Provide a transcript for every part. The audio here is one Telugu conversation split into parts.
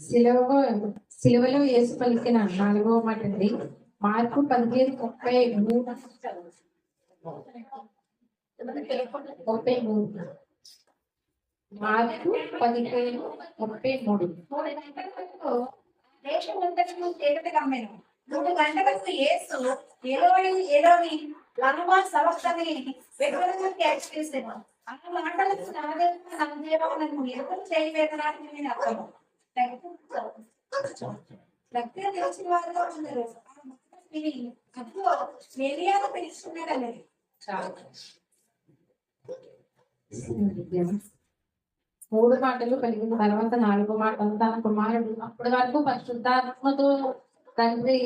సిలవలో సిలువలో యేసు పలికిన నాలుగవ మాట అండి. మార్పు పదిహేను ముప్పై మూడు. ముప్పై మూడు. మార్పు పదిహేను ముప్పై మూడు. దేశం గంటలకు దేశమంతటను చీకటి మూడు గంటలకు ఏసు ఎలోని ఎలోని లనుమా సమస్తని క్యాచ్ చేసాను ఆ మాటలకు నా దేవా నన్ను ఎదురు చేయవేదనానికి నేను తెలిసిన వారిలో మూడు మాటలు కలిగిన తర్వాత నాలుగు మాట తన కుమారుడు అప్పటి వరకు పరిశుద్ధాత్మతో తండ్రి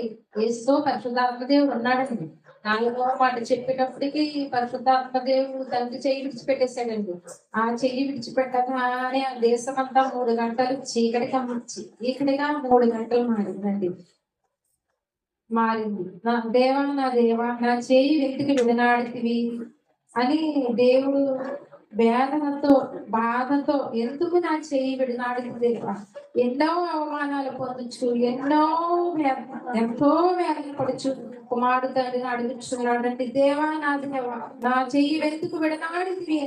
యేసుతో పరిశుద్ధాత్మ దేవుడు ఉన్నాడండి. నాలుగో మాట చెప్పేటప్పటికి పరిశుద్ధాత్మ దేవుడు తండ్రి చెయ్యి విడిచిపెట్టేశాడండి. ఆ చెయ్యి విడిచిపెట్టగానే ఆ దేశం అంతా మూడు గంటలు చీకటిగా మార్చి చీకటిగా మూడు గంటలు మారిందండి. మారింది. నా దేవా నా దేవా నా చేయి వెతికి విడనాడితివి అని దేవుడు వేదనతో బాధతో ఎందుకు నా చేయి విడనాడికి దేవా? ఎన్నో అవమానాలు పొందొచ్చు ఎన్నో ఎంతో వేదన పడుచు కుమారుడు తండ్రిని అడుగుచున్నాడంటే దేవా నా దేవా నా చెయ్యి వెతుకు విడనాడితివి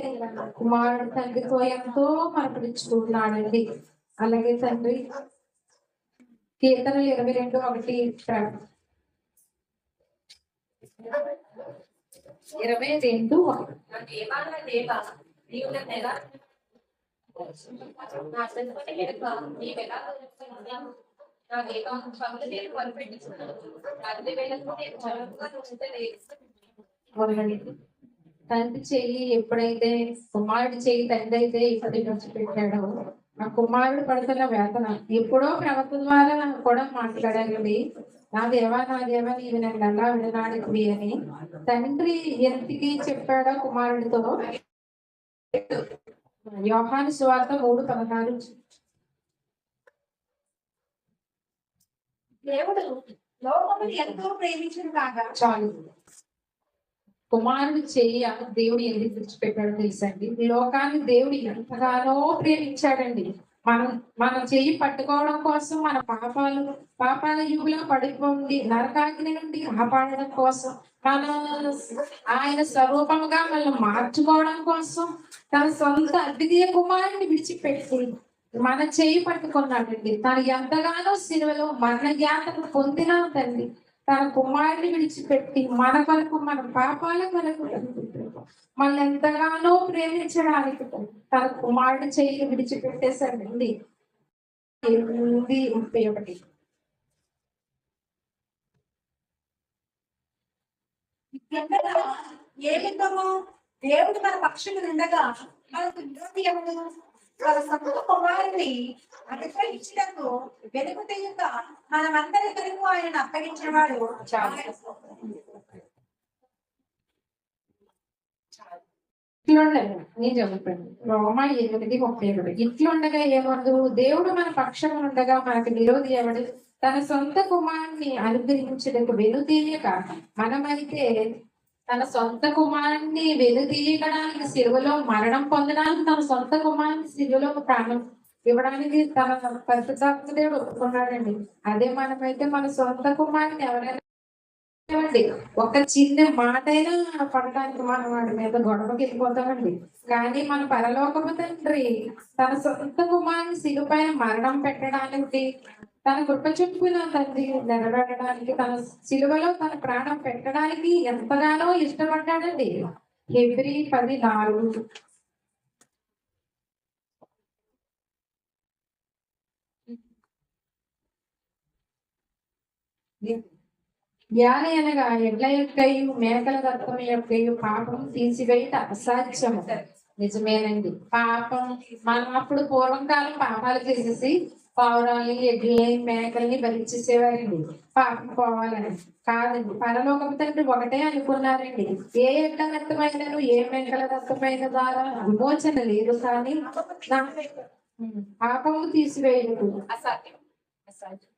కుమారుడు తండ్రితో ఎంతో మనపడుచుకున్నాడండి అలాగే తండ్రి కీర్తనలు ఇరవై రెండు ఒకటి ఇరవై రెండు దేవా తండ్రి చెయ్యి ఎప్పుడైతే కుమారుడి చెయ్యి తండ్రి అయితే ఇప్పటి నుంచి పెట్టాడు నా కుమారుడు పడుతున్న వేతన ఎప్పుడో ప్రవక్త ద్వారా నాకు కూడా మాట్లాడాలండి నా దేవా నా దేవా నీవి నన్ను అలా విడనాడివి అని. తండ్రి ఎంతకి చెప్పాడో కుమారుడితో? యోహాను శువార్త మూడు పదహారు దేవుడు లోకమును ఎంతో ప్రేమించిన కాగా చాలు. కుమారుడు చెయ్యి దేవుడు ఎందుకు విడిచిపెట్టాడో తెలుసండి? లోకాన్ని దేవుడు ఎంతగానో ప్రేమించాడండి. మనం మన చెయ్యి పట్టుకోవడం కోసం మన పాపాలు పాపాల యుగులో పడిపోండి నరకాగ్ని నుండి కాపాడడం కోసం మన ఆయన స్వరూపంగా మనల్ని మార్చుకోవడం కోసం తన సొంత అద్వితీయ కుమారుని విడిచిపెట్టి. మన చేయి పట్టుకున్నాడండి. తను ఎంతగానో సినిమలో మన జ్ఞాతను పొందిన తండ్రి తన కుమారుని విడిచిపెట్టి మన కొరకు మన పాపాల కొరకు మనల్ని ఎంతగానో ప్రేమించడానికి తన కుమారుడు చేయి విడిచిపెట్టేశాడండి. ఎనిమిది ముప్పై ఒకటి. ఎంతగా ఏ విధము దేవుడు మన పక్షులు ఉండగా మనకు విరోధి వారిని సొంత అనుగ్రహించటకు వెనుక తీయక మనమందరి కొరకు ఆయన అప్పగించిన వాడు ఇట్లుండగా నేను చదువుతాను రోమ ఎనిమిది ముప్పై ఒకటి ఇట్లుండగా ఏమదు దేవుడు మన పక్షం ఉండగా మనకు విరోధి ఎవడు? తన సొంత కుమారుని అనుగ్రహించడానికి వెనుతీయక మనమైతే తన సొంత కుమారుణ్ణి వెలుదీయడానికి సిలువలో మరణం పొందడానికి తన సొంత కుమారుని సిలువలో ప్రాణం ఇవ్వడానికి తన పరిశుద్ధాత్మ ఒప్పుకున్నాడండి. అదే మనమైతే మన సొంత కుమారుని ఎవరైనా ఒక చిన్న మాట అయినా పడడానికి మనం వాడి మీద గొడవకి వెళ్ళిపోతామండి. కానీ మన పరలోకము తండ్రి తన సొంత కుమారుని సిలుపైన మరణం పెట్టడానికి తన కృప చెప్పున తండ్రి నెరవేరడానికి తన సిలువలో తన ప్రాణం పెట్టడానికి ఎంతగానో ఇష్టపడ్డాడండి. ఎవ్రీ పది నాలుగు. జ్ఞాని అనగా ఎడ్ల యొక్కయు మేకల తత్వం యొక్కయు పాపం తీసివేయట అసాధ్యము. నిజమేనండి. పాపం మనం అప్పుడు పూర్వకాలం పాపాలు చేసేసి పౌరాల్ని ఎడ్లని మేకల్ని బలిచేసేవారండి పాపం పోవాలని. కాదండి. పరలోకపు తండ్రి ఒకటే అనుకున్నారండి. ఏ ఎడ్ల రక్తమైనను ఏ మేకల రక్తమైన ద్వారా విమోచన లేదు కానీ పాపము తీసివేయదు అసాధ్యం. అసాధ్యం.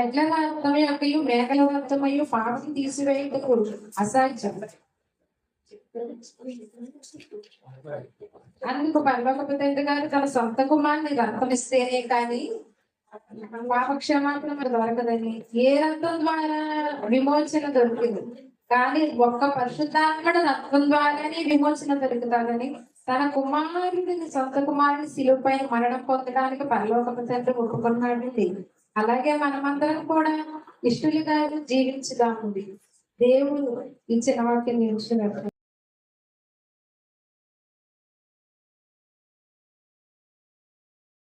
ఎడ్ల రక్తము యొక్కయు మేకల రక్తమయ్యు పాపం తీసివేయుటకు అసాధ్యం. అందుకు పరలోకపు తండ్రి గారు తన సొంత కుమారుని రక్తమిస్తేనే కానీ పాపక్షమాపణ దొరకదని ఏ రక్తం ద్వారా విమోచన దొరికింది? కానీ ఒక్క పరిశుద్ధాత్మడ రక్తం ద్వారానే విమోచన దొరుకుతానని తన కుమారుడిని సొంత కుమారుని శిలువుపై మరణం పొందడానికి పరలోకపు తండ్రి ఒప్పుకున్నాడు అలాగే మనమందరం కూడా ఇష్టలుగా జీవించుదాము దేవుడు ఇచ్చిన వాక్యం నిలిచినట్టు